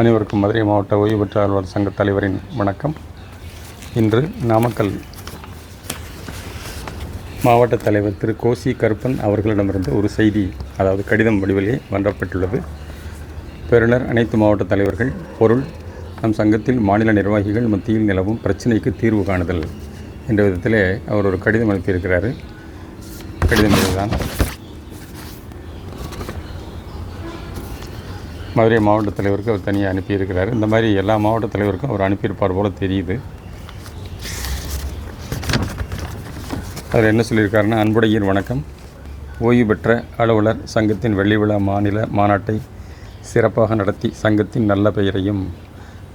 அனைவருக்கும் மதுரை மாவட்ட ஓய்வு பெற்ற சங்க தலைவரின் வணக்கம். இன்று நாமக்கல் மாவட்ட தலைவர் திரு கோசி கருப்பன் அவர்களிடமிருந்து ஒரு செய்தி அதாவது கடிதம் வடிவிலே வழங்கப்பட்டுள்ளது பெறுநர் அனைத்து மாவட்ட தலைவர்கள் பொருள் நம் சங்கத்தில் மாநில நிர்வாகிகள் மத்தியில் நிலவும் பிரச்சினைக்கு தீர்வு காணுதல் என்ற விதத்திலே அவர் ஒரு கடிதம் அனுப்பியிருக்கிறார். கடிதம் இதுதான் மதுரை மாவட்ட தலைவருக்கு அவர் தனியாக அனுப்பியிருக்கிறார். இந்த மாதிரி எல்லா மாவட்ட தலைவருக்கும் அவர் அனுப்பியிருப்பார் போல தெரியுது. அவர் என்ன சொல்லியிருக்காருன்னா அன்புடையின் வணக்கம். ஓய்வு பெற்ற அலுவலர் சங்கத்தின் வெள்ளி விழா மாநில மாநாட்டை சிறப்பாக நடத்தி சங்கத்தின் நல்ல பெயரையும்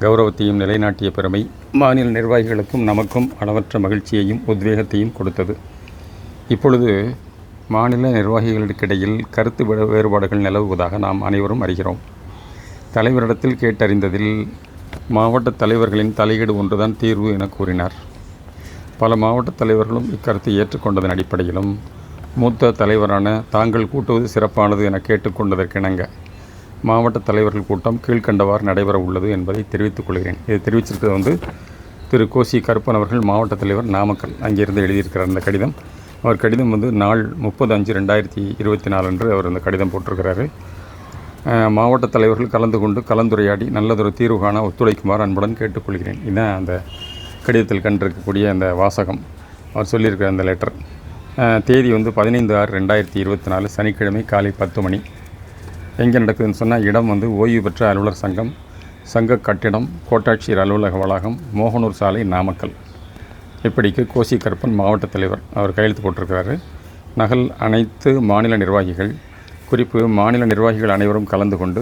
கௌரவத்தையும் நிலைநாட்டிய பெருமை மாநில நிர்வாகிகளுக்கும் நமக்கும் அளவற்ற மகிழ்ச்சியையும் உத்வேகத்தையும் கொடுத்தது. இப்பொழுது மாநில நிர்வாகிகளுக்கிடையில் கருத்து வேறுபாடுகள் நிலவுவதாக நாம் அனைவரும் அறிகிறோம். தலைவரிடத்தில் கேட்டறிந்ததில் மாவட்ட தலைவர்களின் தலையீடு ஒன்றுதான் தீர்வு என கூறினார். பல மாவட்ட தலைவர்களும் இக்கருத்தை ஏற்றுக்கொண்டதன் அடிப்படையிலும் மூத்த தலைவரான தாங்கள் கூட்டுவது சிறப்பானது என கேட்டுக்கொண்டதற்கிணங்க மாவட்ட தலைவர்கள் கூட்டம் கீழ்க்கண்டவாறு நடைபெற உள்ளது என்பதை தெரிவித்துக் கொள்கிறேன். இதை தெரிவிச்சிருக்கிறது வந்து திரு. கோசி கருப்பன் அவர்கள் மாவட்ட தலைவர் நாமக்கல். அங்கிருந்து எழுதியிருக்கிறார் அந்த கடிதம். அவர் கடிதம் வந்து நாள் முப்பது அஞ்சு ரெண்டாயிரத்தி இருபத்தி நாலு அன்று அவர் அந்த கடிதம் போட்டிருக்கிறாரு. மாவட்ட தலைவர்கள் கலந்து கொண்டு கலந்துரையாடி நல்லதொரு தீர்வு காண ஒத்துழைக்குமாறு அன்புடன் கேட்டுக்கொள்கிறேன். இதுதான் அந்த கடிதத்தில் கண்டிருக்கக்கூடிய அந்த வாசகம். அவர் சொல்லியிருக்கிற அந்த லெட்டர் தேதி வந்து பதினைந்து ஆறு ரெண்டாயிரத்தி இருபத்தி நாலு சனிக்கிழமை காலை பத்து மணி. எங்கே நடக்குதுன்னு சொன்னால் இடம் வந்து ஓய்வு பெற்ற அலுவலர் சங்கம் சங்க கட்டிடம் கோட்டாட்சியர் அலுவலக வளாகம் மோகனூர் சாலை நாமக்கல். இப்படிக்கு கோசி கருப்பன் மாவட்ட தலைவர் அவர் கையெழுத்து போட்டிருக்கிறாரு. நகல் அனைத்து மாநில நிர்வாகிகள் குறிப்பு மாநில நிர்வாகிகள் அனைவரும் கலந்து கொண்டு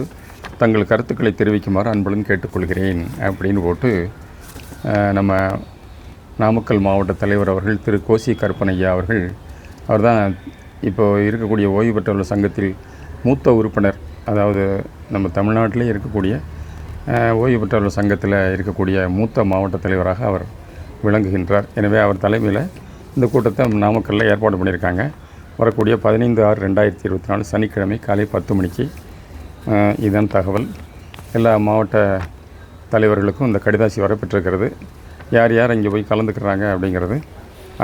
தங்கள் கருத்துக்களை தெரிவிக்குமாறு அன்புடன் கேட்டுக்கொள்கிறேன் அப்படின்னு போட்டு நம்ம நாமக்கல் மாவட்ட தலைவர் அவர்கள் திரு. கோசி கருப்பனையா அவர்கள் அவர் தான் இப்போது இருக்கக்கூடிய ஓய்வு பெற்றவர்கள் சங்கத்தில் மூத்த உறுப்பினர் அதாவது நம்ம தமிழ்நாட்டிலே இருக்கக்கூடிய ஓய்வு பெற்றவர்கள் சங்கத்தில் இருக்கக்கூடிய மூத்த மாவட்ட தலைவராக அவர் விளங்குகின்றார். எனவே அவர் தலைமையில் இந்த கூட்டத்தை நாமக்கல்லில் ஏற்பாடு பண்ணியிருக்காங்க. வரக்கூடிய பதினைந்து ஆறு ரெண்டாயிரத்தி இருபத்தி நாலு சனிக்கிழமை காலை பத்து மணிக்கு இதன் இதுதான் தகவல். எல்லா மாவட்ட தலைவர்களுக்கும் இந்த கடிதாசி வரப்பெற்றிருக்கிறது. யார் யார் இங்கே போய் கலந்துக்கிறாங்க அப்படிங்கிறது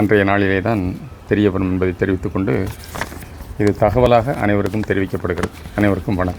அன்றைய நாளிலே தான் தெரியப்படும் என்பதை தெரிவித்துக்கொண்டு இது தகவலாக அனைவருக்கும் தெரிவிக்கப்படுகிறது. அனைவருக்கும் வணக்கம்.